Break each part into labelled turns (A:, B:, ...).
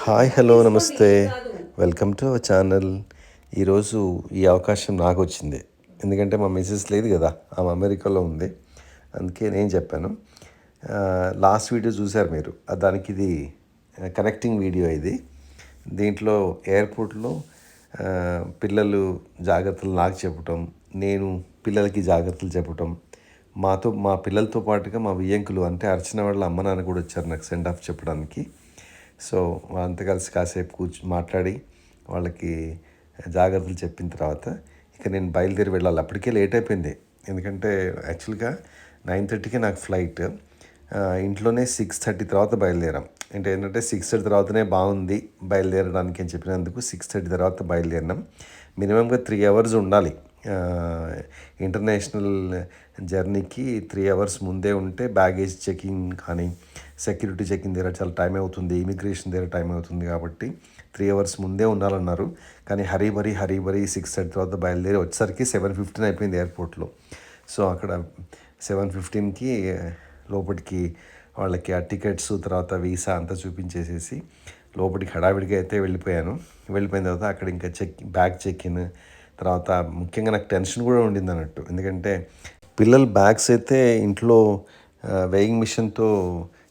A: Hi hello నమస్తే. Welcome to our channel ఈరోజు ఈ అవకాశం నాకు వచ్చింది. ఎందుకంటే మా మిస్సెస్ లేదు కదా ఆమె అమెరికాలో ఉంది. అందుకే నేను చెప్పాను. లాస్ట్ వీడియో చూశారు మీరు. దానికి ఇది కనెక్టింగ్ వీడియో ఇది. దీంట్లో ఎయిర్పోర్ట్లో పిల్లలు జాగ్రత్తలు నాకు చెప్పటం నేను పిల్లలకి జాగ్రత్తలు చెప్పటం మాతో మా పిల్లలతో పాటుగా మా వియ్యంకులు అంటే అర్చన వాళ్ళ అమ్మ నాన్న కూడా వచ్చారు నాకు సెండ్ ఆఫ్ చెప్పడానికి. సో వాళ్ళంతా కలిసి కాసేపు కూర్చు మాట్లాడి వాళ్ళకి జాగ్రత్తలు చెప్పిన తర్వాత ఇక నేను బయలుదేరి వెళ్ళాలి. అప్పటికే లేట్ అయిపోయింది. ఎందుకంటే యాక్చువల్గా నైన్ థర్టీకి నాకు ఫ్లైట్. ఇంట్లోనే సిక్స్ థర్టీ తర్వాత బయలుదేరాం. అంటే ఏంటంటే సిక్స్ థర్టీ తర్వాతనే బాగుంది బయలుదేరడానికి అని చెప్పినందుకు సిక్స్ థర్టీ తర్వాత బయలుదేరినాం. మినిమంగా త్రీ అవర్స్ ఉండాలి. ఇంటర్నేషనల్ జర్నీకి త్రీ అవర్స్ ముందే ఉంటే బ్యాగేజ్ చెకింగ్ కానీ సెక్యూరిటీ చెకింగ్ దగ్గర చాలా టైం అవుతుంది ఇమిగ్రేషన్ దగ్గర టైం అవుతుంది కాబట్టి త్రీ అవర్స్ ముందే ఉండాలన్నారు. కానీ hurry burry hurry burry six thirty తర్వాత బయలుదేరి వచ్చేసరికి సెవెన్ ఫిఫ్టీన్ అయిపోయింది ఎయిర్పోర్ట్లో సో అక్కడ సెవెన్ ఫిఫ్టీన్కి లోపలికి వాళ్ళకి ఆ టికెట్స్ తర్వాత వీసా అంతా చూపించేసేసి లోపలికి హడావిడిగా అయితే వెళ్ళిపోయాను. వెళ్ళిపోయిన తర్వాత అక్కడ ఇంకా చెక్ బ్యాగ్ చెక్ ఇన్ తర్వాత ముఖ్యంగా నాకు టెన్షన్ కూడా ఉండింది అన్నట్టు. ఎందుకంటే పిల్లల బ్యాగ్స్ అయితే ఇంట్లో వెయింగ్ మిషన్తో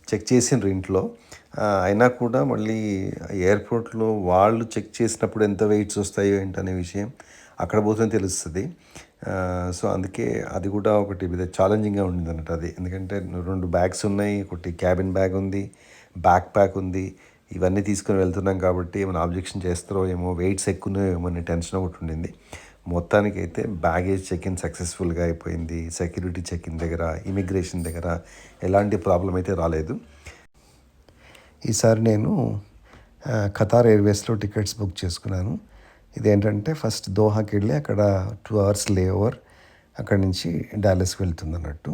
A: చెక్ చేసిండ్రు ఇంట్లో. అయినా కూడా మళ్ళీ ఎయిర్పోర్ట్లో వాళ్ళు చెక్ చేసినప్పుడు ఎంత వెయిట్స్ వస్తాయో ఏంటనే విషయం అక్కడ పోతే తెలుస్తుంది. సో అందుకే అది కూడా ఒకటి పెద్ద ఛాలెంజింగ్గా ఉండింది అన్నట్టు అది. ఎందుకంటే రెండు బ్యాగ్స్ ఉన్నాయి ఒకటి క్యాబిన్ బ్యాగ్ ఉంది బ్యాక్ ప్యాక్ ఉంది ఇవన్నీ తీసుకుని వెళ్తున్నాం కాబట్టి ఏమైనా ఆబ్జెక్షన్ చేస్తారో ఏమో వెయిట్స్ ఎక్కువ ఏమో టెన్షన్ ఒకటి ఉండింది. మొత్తానికి అయితే బ్యాగేజ్ చెక్ ఇన్ సక్సెస్ఫుల్గా అయిపోయింది. సెక్యూరిటీ చెక్ ఇన్ దగ్గర ఇమిగ్రేషన్ దగ్గర ఎలాంటి ప్రాబ్లం అయితే రాలేదు. ఈసారి నేను ఖతార్ ఎయిర్వేస్లో టికెట్స్ బుక్ చేసుకున్నాను. ఇదేంటంటే ఫస్ట్ దోహాకి వెళ్ళి అక్కడ టూ అవర్స్ లే ఓవర్ అక్కడి నుంచి డాలస్కి వెళ్తుంది అన్నట్టు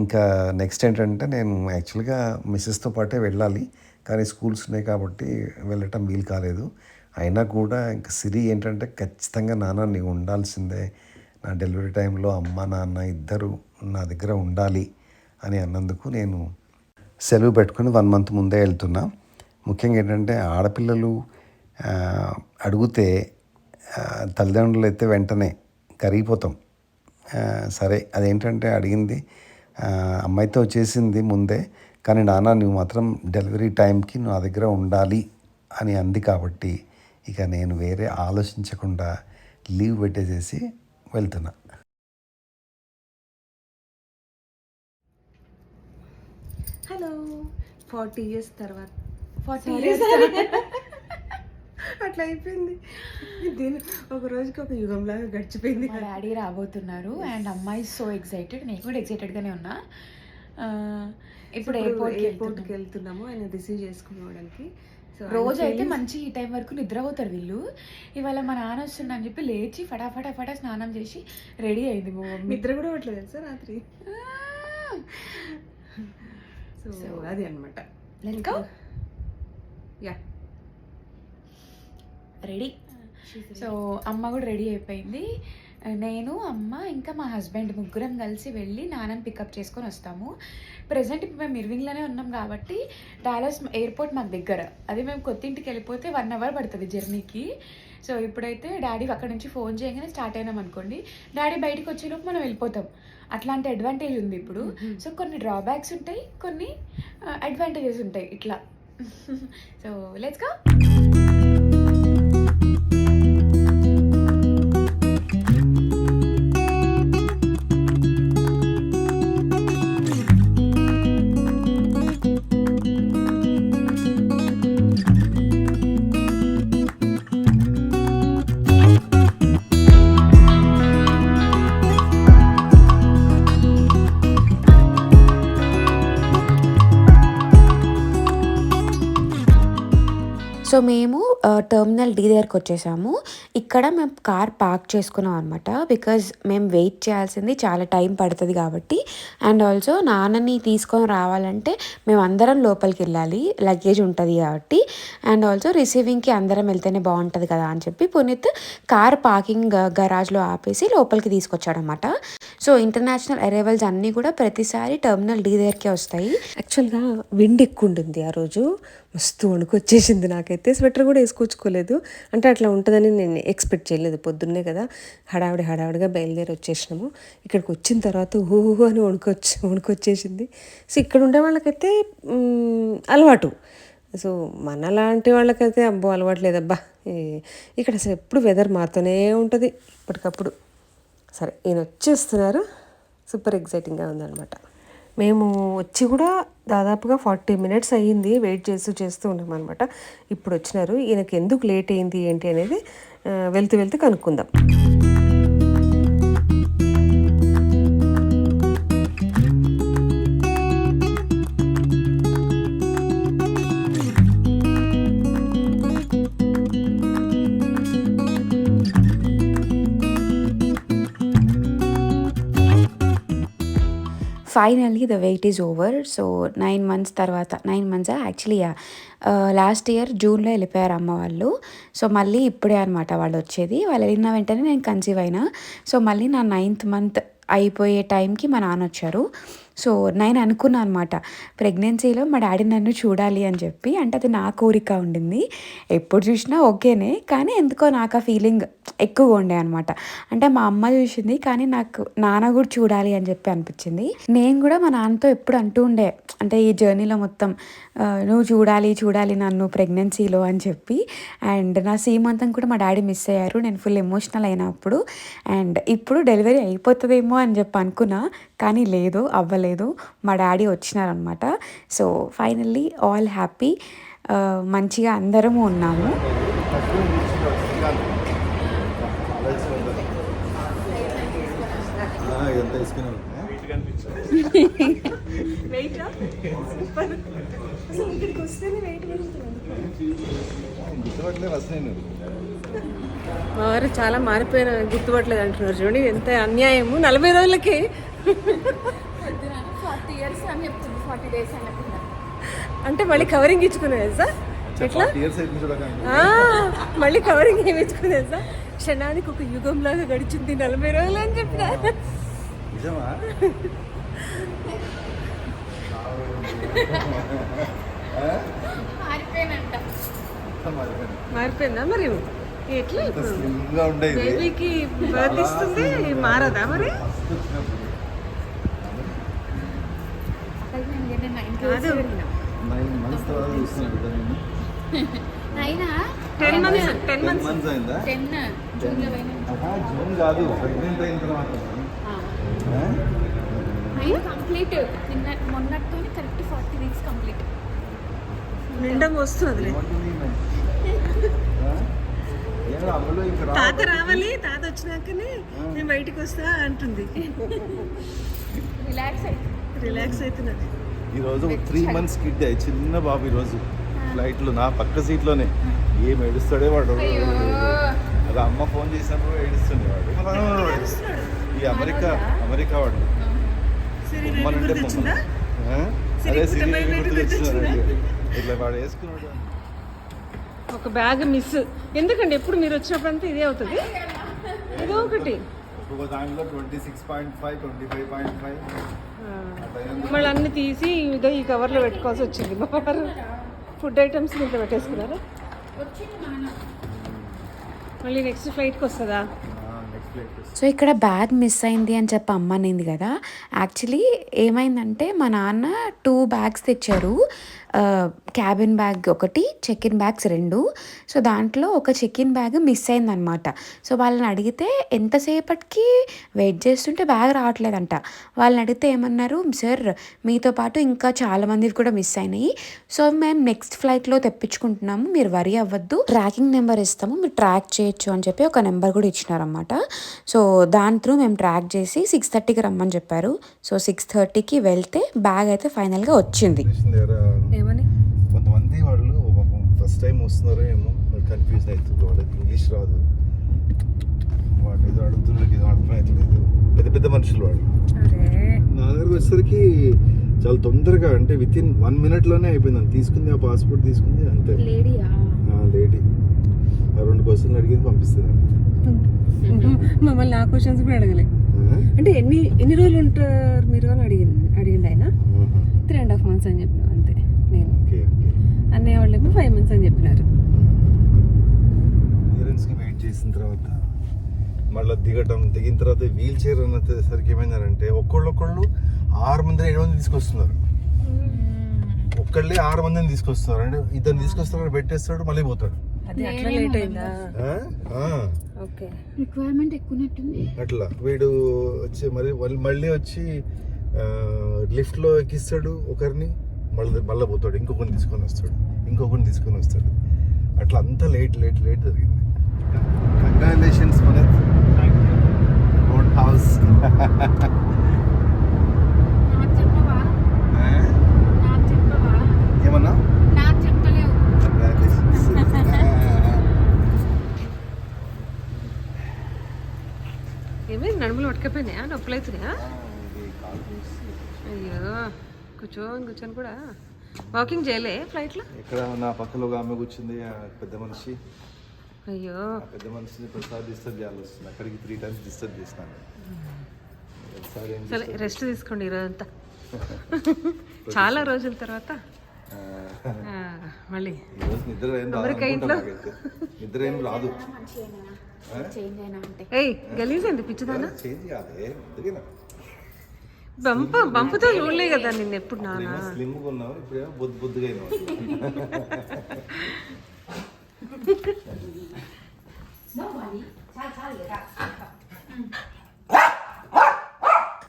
A: ఇంకా నెక్స్ట్ ఏంటంటే నేను యాక్చువల్గా మిస్సెస్తో పాటే వెళ్ళాలి. కానీ స్కూల్స్ ఉన్నాయి కాబట్టి వెళ్ళటం వీలు కాలేదు. అయినా కూడా ఇంకా సిరి ఏంటంటే ఖచ్చితంగా నాన్న నీవు ఉండాల్సిందే. నా డెలివరీ టైంలో అమ్మ నాన్న ఇద్దరు నా దగ్గర ఉండాలి అని అన్నందుకు నేను సెలవు పెట్టుకుని వన్ మంత్ ముందే వెళ్తున్నా. ముఖ్యంగా ఏంటంటే ఆడపిల్లలు అడిగితే తల్లిదండ్రులు అయితే వెంటనే కరిగిపోతాం. సరే అదేంటంటే అడిగింది అమ్మాయితో వచ్చేసింది ముందే కానీ నాన్న నువ్వు మాత్రం డెలివరీ టైంకి నా దగ్గర ఉండాలి అని అంది కాబట్టి ఇక నేను వేరే ఆలోచించకుండా లీవ్ పెట్టేసేసి వెళ్తున్నా
B: హలో ఫార్టీ ఇయర్స్ తర్వాత
C: ఫార్టీ ఇయర్స్.
B: అట్లా అయిపోయింది. దీని ఒక రోజుకి ఒక యుగంలాగా గడిచిపోయింది
C: మా డాడీ రాబోతున్నారు అండ్ అమ్మాయి సో ఎక్సైటెడ్ నేను కూడా excited గానే ఉన్నా. ఇప్పుడు ఎయిర్పోర్ట్
B: ఎయిర్పోర్ట్కి వెళ్తున్నాము. ఆయన రిసీవ్ చేసుకోవడానికి సో
C: రోజు అయితే మంచి ఈ టైం వరకు నిద్రపోతారు వీళ్ళు. ఇవాళ మా నాన్న వస్తుండ అని చెప్పి లేచి ఫటాఫటా ఫటా స్నానం చేసి రెడీ అయింది మా మమ్మీ.
B: నిద్ర కూడా పట్టలేదు తెలుసా రాత్రి? సో అది అనమాట. Yeah
C: ready. సో అమ్మ కూడా రెడీ అయిపోయింది. నేను అమ్మ ఇంకా మా హస్బెండ్ ముగ్గురం కలిసి వెళ్ళి నాన్నని పికప్ చేసుకొని వస్తాము. ప్రజెంట్ ఇప్పుడు మేము ఇర్వింగ్లోనే ఉన్నాం కాబట్టి డాలస్ ఎయిర్పోర్ట్ మాకు దగ్గర. అది మేము కొత్త ఇంటికి వెళ్ళిపోతే వన్ అవర్ పడుతుంది జర్నీకి. సో ఇప్పుడైతే డాడీ అక్కడ నుంచి ఫోన్ చేయగానే స్టార్ట్ అయినాం అనుకోండి. డాడీ బయటికి వచ్చేలోపు మనం వెళ్ళిపోతాం. అట్లాంటి అడ్వాంటేజ్ ఉంది ఇప్పుడు. సో కొన్ని డ్రాబ్యాక్స్ ఉంటాయి కొన్ని అడ్వాంటేజెస్ ఉంటాయి. ఇట్లా. సో లెట్స్గా
D: సో మేము టర్మినల్ డి దగ్గరకు వచ్చేసాము. ఇక్కడ మేము కార్ పార్క్ చేసుకున్నాం అనమాట బికాజ్ మేము వెయిట్ చేయాల్సింది చాలా టైం పడుతుంది కాబట్టి. అండ్ ఆల్సో నాన్నని తీసుకొని రావాలంటే మేము అందరం లోపలికి వెళ్ళాలి. లగేజ్ ఉంటుంది కాబట్టి. అండ్ ఆల్సో రిసీవింగ్కి అందరం వెళ్తేనే బాగుంటుంది కదా అని చెప్పి పునీత్ కార్ పార్కింగ్ గరాజ్లో ఆపేసి లోపలికి తీసుకొచ్చాడనమాట సో ఇంటర్నేషనల్ అరైవల్స్ అన్నీ కూడా ప్రతిసారి టర్మినల్ డి దగ్గరికే వస్తాయి. యాక్చువల్గా విండ్ ఎక్కువ ఉంటుంది ఆ రోజు.
B: మస్తు వణుకొచ్చేసింది నాకైతే. స్వెటర్ కూడా వేసుకొచ్చుకోలేదు. అంటే అట్లా ఉంటుందని నేను ఎక్స్పెక్ట్ చేయలేదు. పొద్దున్నే కదా హడావిడి హడావిడిగా బయలుదేరి వచ్చేసినాము. ఇక్కడికి వచ్చిన తర్వాత ఊహు అని వణుకొచ్చి వణుకొచ్చేసింది. సో ఇక్కడ ఉండే వాళ్ళకైతే అలవాటు. సో మన లాంటి వాళ్ళకైతే అబ్బో అలవాటు లేదబ్బా. ఇక్కడ అసలు ఎప్పుడు వెదర్ మారుతూనే ఉంటుంది. ఇప్పటికప్పుడు. సరే ఈయన వచ్చేస్తున్నారు. సూపర్ ఎగ్జైటింగ్గా ఉందనమాట మేము వచ్చి కూడా దాదాపుగా ఫార్టీ మినిట్స్ అయ్యింది వెయిట్ చేస్తూ చేస్తూ ఉన్నాం అనమాట ఇప్పుడు వచ్చినారు. ఈయనకి ఎందుకు లేట్ అయింది ఏంటి అనేది వెళ్తూ వెళ్తూ కనుక్కుందాం.
D: Finally the wait is over so nine months తర్వాత nine months actually last year జూన్లో వెళ్ళిపోయారు అమ్మ వాళ్ళు. సో మళ్ళీ ఇప్పుడే అనమాట వాళ్ళు వచ్చేది. వాళ్ళు వెళ్ళిన వెంటనే నేను కన్సీవ్ అయినా. సో మళ్ళీ నా నైన్త్ మంత్ అయిపోయే టైంకి మా నాన్న వచ్చారు. సో నేను అనుకున్నాను అనమాట ప్రెగ్నెన్సీలో మా డాడీ నన్ను చూడాలి అని చెప్పి. అంటే అది నా కోరిక ఉండింది. ఎప్పుడు చూసినా ఓకేనే కానీ ఎందుకో నాకు ఆ ఫీలింగ్ ఎక్కువగా ఉండే అనమాట అంటే మా అమ్మ చూసింది కానీ నాకు నాన్న కూడా చూడాలి అని చెప్పి అనిపించింది. నేను కూడా మా నాన్నతో ఎప్పుడు అంటూ ఉండే అంటే ఈ జర్నీలో మొత్తం నువ్వు చూడాలి చూడాలి నన్ను ప్రెగ్నెన్సీలో అని చెప్పి. అండ్ నా సీమంతం కూడా మా డాడీ మిస్ అయ్యారు. నేను ఫుల్ ఎమోషనల్ అయినప్పుడు అండ్ ఇప్పుడు డెలివరీ అయిపోతుందేమో అని చెప్పి అనుకున్నా. కానీ లేదు అవ్వలేదు. మా daddy వచ్చినారనమాట. So finally all happy. మంచిగా అందరము ఉన్నాము.
B: వారు చాలా మారిపోయిన గుర్తుపట్టలేదు అంటున్నారు చూడండి ఎంత అన్యాయము. నలభై రోజులకి
C: ఫార్టీ ఇయర్స్ అని చెప్తుంది ఫార్టీ డేస్ అని
B: అంటే మళ్ళీ కవరింగ్ ఇచ్చుకునేది సార్ ఎట్లా? మళ్ళీ కవరింగ్ ఏమి ఇచ్చుకునేది సార్ క్షణానికి ఒక యుగం లాగా గడిచింది నలభై రోజులు అని చెప్పిన
C: మారిపోయినంట
B: మారిపోయిందా. మరి? ఎట్లా బేబీకి బర్త్ ఇస్తుంది మారదా మరి కాదు
E: నైన్ మంత్స్ తర్వాత చూస్తున్నాను బిడ్డ నేను
C: అయినా?
B: Ten months ten months
E: months అయిందా?
C: టెన్
E: జూన్ కాదు ప్రెగ్నెంట్ అయిన తర్వాత
C: కంప్లీట్. నిన్న మొన్నటితో కరెక్ట్ ఫార్టీ వీక్స్ కంప్లీట్.
B: నిండా వస్తుంది తాత రావాలి తాత వచ్చినాకనే నేను బయటికి వస్తా అంటుంది.
C: రిలాక్స్ అయితే
B: రిలాక్స్ అవుతున్నది.
E: ఈ రోజు త్రీ మంత్స్ కిడ్ చిన్న బాబు ఈ రోజు ఫ్లైట్లో నా పక్క సీట్లోనే ఏం ఏడుస్తాడే వాడు? అది అమ్మ ఫోన్ చేసినప్పుడు ఏడుస్తుండే వాడు ఈ అమెరికా అమెరికా వాడు. అదే? తెచ్చినాడు ఇట్లా వాడు వేసుకున్నాడు.
B: ఒక బ్యాగ్ మిస్. ఎందుకండి? ఎప్పుడు మీరు వచ్చినప్పుడంతా ఇదే అవుతుంది? ఏదో ఒకటి.
E: ఒక్కొక్క దాంట్లో twenty six point five twenty five point five.
B: మళ్ళీ అన్ని తీసి ఇదో ఈ కవర్లో పెట్టుకోవాల్సి వచ్చింది. మా వారు ఫుడ్ ఐటమ్స్ ఇంట్లో పెట్టేసుకున్నారా? మళ్ళీ నెక్స్ట్ ఫ్లైట్కి వస్తుందా?
D: సో ఇక్కడ బ్యాగ్ మిస్ అయింది అని చెప్పి అమ్మ అనింది కదా. యాక్చువల్లీ ఏమైందంటే మా నాన్న టూ బ్యాగ్స్ తెచ్చారు. క్యాబిన్ బ్యాగ్ ఒకటి చెక్ ఇన్ బ్యాగ్స్ రెండు. సో దాంట్లో ఒక చెక్ ఇన్ బ్యాగ్ మిస్ అయిందనమాట. సో వాళ్ళని అడిగితే ఎంతసేపటికి వెయిట్ చేస్తుంటే బ్యాగ్ రావట్లేదంట. వాళ్ళని అడిగితే ఏమన్నారు సార్ మీతో పాటు ఇంకా చాలా మందివి కూడా మిస్ అయినాయి. సో మేము నెక్స్ట్ ఫ్లైట్లో తెప్పించుకుంటున్నాము. మీరు వరి అవ్వద్దు. ట్రాకింగ్ నెంబర్ ఇస్తాము. మీరు ట్రాక్ చేయొచ్చు అని చెప్పి ఒక నెంబర్ కూడా ఇచ్చినారనమాట. సో దాని త్రూ మేము ట్రాక్ చేసి సిక్స్ థర్టీకి రమ్మని చెప్పారు. సో సిక్స్ థర్టీకి వెళ్తే బ్యాగ్ అయితే ఫైనల్గా వచ్చింది
E: దగ్గర
B: ఏమని
E: కొంతమంది వాళ్ళు ఫస్ట్ టైం వస్తున్నారో ఏమో కన్ఫ్యూజ్ అవుతుంది వాళ్ళకి ఇంగ్లీష్ రాదు. వాళ్ళు ఏదో అడుగుతున్నారు ఏదో అర్థమవుతలేదు పెద్ద పెద్ద మనుషులు వాళ్ళు నా దగ్గరకు వచ్చేసరికి చాలా తొందరగా అంటే విత్ ఇన్ వన్ మినిట్లోనే అయిపోయింది. అది తీసుకుంది ఆ పాస్పోర్ట్ తీసుకుంది అంతే. లేడీ. ఆ రెండు క్వశ్చన్లు అడిగింది పంపిస్తున్నాను.
B: మమ్మల్ని ఆ క్వశ్చన్స్ కూడా అడగలే. అంటే ఎన్ని ఎన్ని రోజులు ఉంటారు మీరు అని అడిగింది అడిగింది ఆయన? త్రీ అండ్ హాఫ్ మంత్స్ అని చెప్పిన అంతే నేను
E: ఓకే ఓకే
B: అన్ని అన్నయ్య వాళ్ళేమో ఫైవ్ మంత్స్ అని చెప్పినారు.
E: క్లియరెన్స్కి వెయిట్ చేసిన తర్వాత మళ్ళీ దిగటం దిగిన తర్వాత వీల్ చైర్ అన్నసరికి ఏమైందంటే ఒక్కళ్ళొక్కళ్ళు ఆరు మంది ఏడు మంది తీసుకొస్తున్నారు. ఒక్కళ్ళే ఆరు మందిని తీసుకొస్తున్నారు. అంటే ఇద్దరు తీసుకొస్తారు పెట్టేస్తాడు మళ్ళీ పోతాడు.
B: అది అట్లా లేట్ అయిందా?
E: ఆ? ఆ.
B: ఓకే.
C: రిక్వైర్మెంట్ ఎక్కువనట్టుంది.
E: అట్లా. వీడు వచ్చి మరి మళ్ళీ- మళ్ళీ వచ్చి లిఫ్ట్లో ఎక్కిస్తాడు ఒకరిని మళ్ళీ మళ్ళీ పోతాడు ఇంకొకరిని తీసుకొని వస్తాడు. ఇంకొకరిని తీసుకొని వస్తాడు. అట్లా అంతా లేట్ లేట్ లేట్ జరిగింది. కంగ్రాచులేషన్స్ మనత్ ఓన్ హౌస్ ఏమన్నా?
B: నడుములు పట్టుకపోయినాయా నొప్పులు అవుతున్నాయా అయ్యో కూర్చోని కూర్చొని కూడా. వాకింగ్ చేయలే ఫ్లైట్లో?
E: ఇక్కడ నా పక్కలో ఒక ఆమె కూర్చుంది ఆ పెద్ద మనిషి.
B: అయ్యో.
E: ఆ పెద్ద మనిషిని ప్రసాద్ డిస్టర్బ్ చేయాల్సి వస్తుంది. అక్కడికి త్రీ టైమ్స్ డిస్టర్బ్ చేసినాను
B: సరే రెస్ట్ తీసుకోండి ఈరోజంతా చాలా రోజుల తర్వాత. ఆ, మళ్ళీ.
E: నిద్ర ఏం రాదు. నిద్ర ఏం రాదు.
C: చేంజ్ అయినా అంటే
B: ఏయ్ గలీజండి పిచ్చిదానా?
E: చేంజ్ కాదే అందుకేనా
B: బంప బంపుతో చూడలే కదా నిన్న ఎప్పుడు నాన్న
E: స్లిమ్ ఉన్నావు ఇప్పుడేమో బొద్దు బొద్దుగా అయినావు.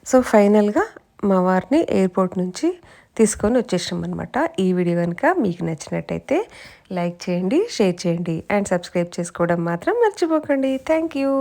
B: సో ఫైనల్గా మా వారిని ఎయిర్పోర్ట్ నుంచి తీసుకొని వచ్చేసాం అనమాట ఈ వీడియో కనుక మీకు నచ్చినట్టయితే లైక్ చేయండి షేర్ చేయండి అండ్ సబ్స్క్రైబ్ చేసుకోవడం మాత్రం మర్చిపోకండి. Thank you.